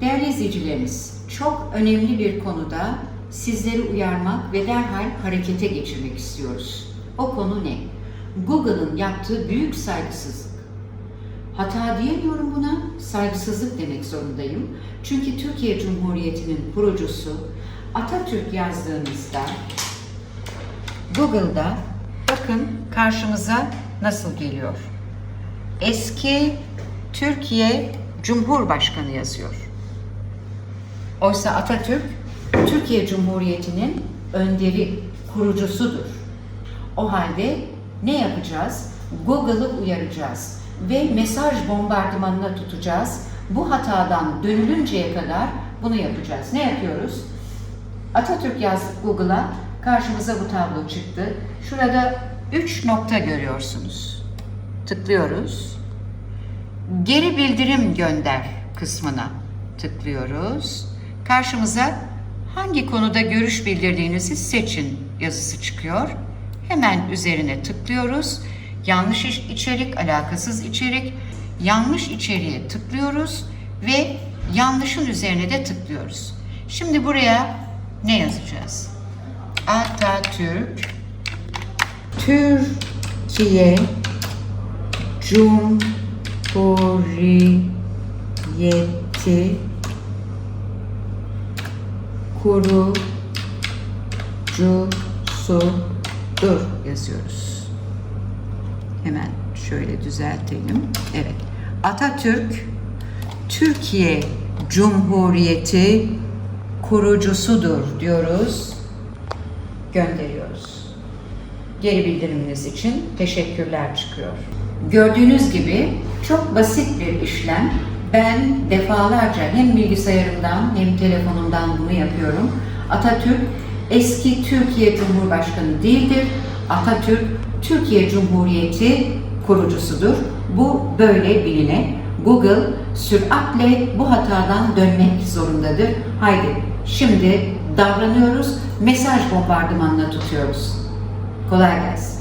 Değerli izleyicilerimiz, çok önemli bir konuda sizleri uyarmak ve derhal harekete geçirmek istiyoruz. O konu ne? Google'ın yaptığı büyük saygısızlık. Hata diyemiyorum buna, saygısızlık demek zorundayım. Çünkü Türkiye Cumhuriyeti'nin kurucusu Atatürk yazdığımızda Google'da bakın karşımıza nasıl geliyor. Eski Türkiye Cumhurbaşkanı yazıyor. Oysa Atatürk Türkiye Cumhuriyeti'nin önderi, kurucusudur. O halde ne yapacağız? Google'ı uyaracağız ve mesaj bombardımanına tutacağız. Bu hatadan dönülünceye kadar bunu yapacağız. Ne yapıyoruz? Atatürk yazdık Google'a. Karşımıza bu tablo çıktı. Şurada 3 nokta görüyorsunuz. Tıklıyoruz. Geri bildirim gönder kısmına tıklıyoruz. Karşımıza hangi konuda görüş bildirdiğinizi seçin yazısı çıkıyor. Hemen üzerine tıklıyoruz. Yanlış içerik, alakasız içerik, yanlış içeriğe tıklıyoruz ve yanlışın üzerine de tıklıyoruz. Şimdi buraya ne yazacağız? Atatürk Türkiye Cumhuriyeti kurucusudur yazıyoruz. Hemen şöyle düzeltelim. Evet. Atatürk Türkiye Cumhuriyeti kurucusudur diyoruz. Gönderiyoruz. Geri bildiriminiz için teşekkürler çıkıyor. Gördüğünüz gibi çok basit bir işlem. Ben defalarca hem bilgisayarımdan hem telefonumdan bunu yapıyorum. Atatürk eski Türkiye Cumhurbaşkanı değildir. Atatürk Türkiye Cumhuriyeti kurucusudur. Bu böyle biline. Google süratle bu hatadan dönmek zorundadır. Haydi şimdi davranıyoruz, mesaj bombardımanına tutuyoruz. Kolay gelsin.